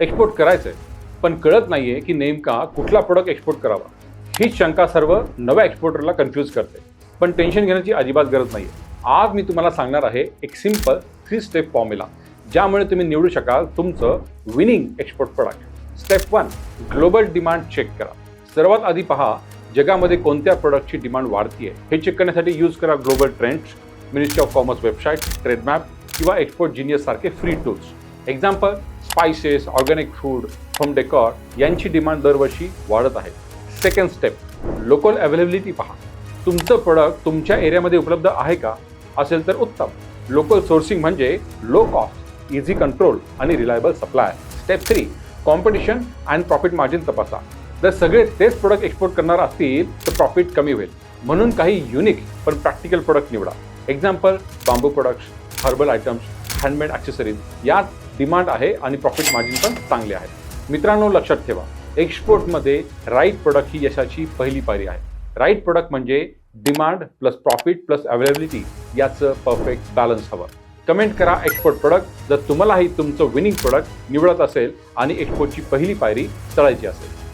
Export करायचं आहे पण कळत नाही आहे की नेमका कुठला प्रोडक्ट एक्सपोर्ट करावा. हीच शंका सर्व नव्या एक्सपोर्टरला कन्फ्यूज करते. पण टेन्शन घेण्याची अजिबात गरज नाही आहे आज मी तुम्हाला सांगणार आहे एक सिंपल थ्री स्टेप फॉर्म्युला ज्यामुळे तुम्ही निवडू शकाल तुमचं winning export product step one global demand check करा. सर्वात आधी पहा जगामध्ये कोणत्या प्रोडक्टची डिमांड वाढती आहे हे चेक करण्यासाठी यूज करा global trends ministry of commerce website Trade Map किंवा एक्सपोर्ट जिनियस सारखे free tools example spices organic food home decor यांची डिमांड दरवर्षी वाढत आहे. सेकंड स्टेप लोकल अवेलेबिलिटी पहा. तुमचं प्रोडक्ट तुमच्या एरियामध्ये उपलब्ध आहे का? असेल तर उत्तम. लोकल सोर्सिंग म्हणजे लो कॉस्ट इझी कंट्रोल आणि reliable supply step three competition and profit margin तपासा. जर सगळे तेच प्रोडक्ट एक्सपोर्ट करणार असतील तर प्रॉफिट कमी होईल. म्हणून काही युनिक पण प्रॅक्टिकल प्रोडक्ट निवडा. Example bamboo products herbal items handmade accessories यात डिमांड आहे आणि प्रॉफिट मार्जिन पण चांगले आहे मित्रांनो लक्षात ठेवा एक्सपोर्टमध्ये राईट प्रोडक्ट ही यशाची पहिली पायरी आहे. राईट प्रोडक्ट म्हणजे demand plus profit plus availability याचं परफेक्ट बॅलन्स हवं. कमेंट करा एक्सपोर्ट प्रोडक्ट. जर तुम्हालाही तुमचं विनिंग प्रोडक्ट निवडत असेल आणि एक्सपोर्टची पहिली पायरी चढायची असेल.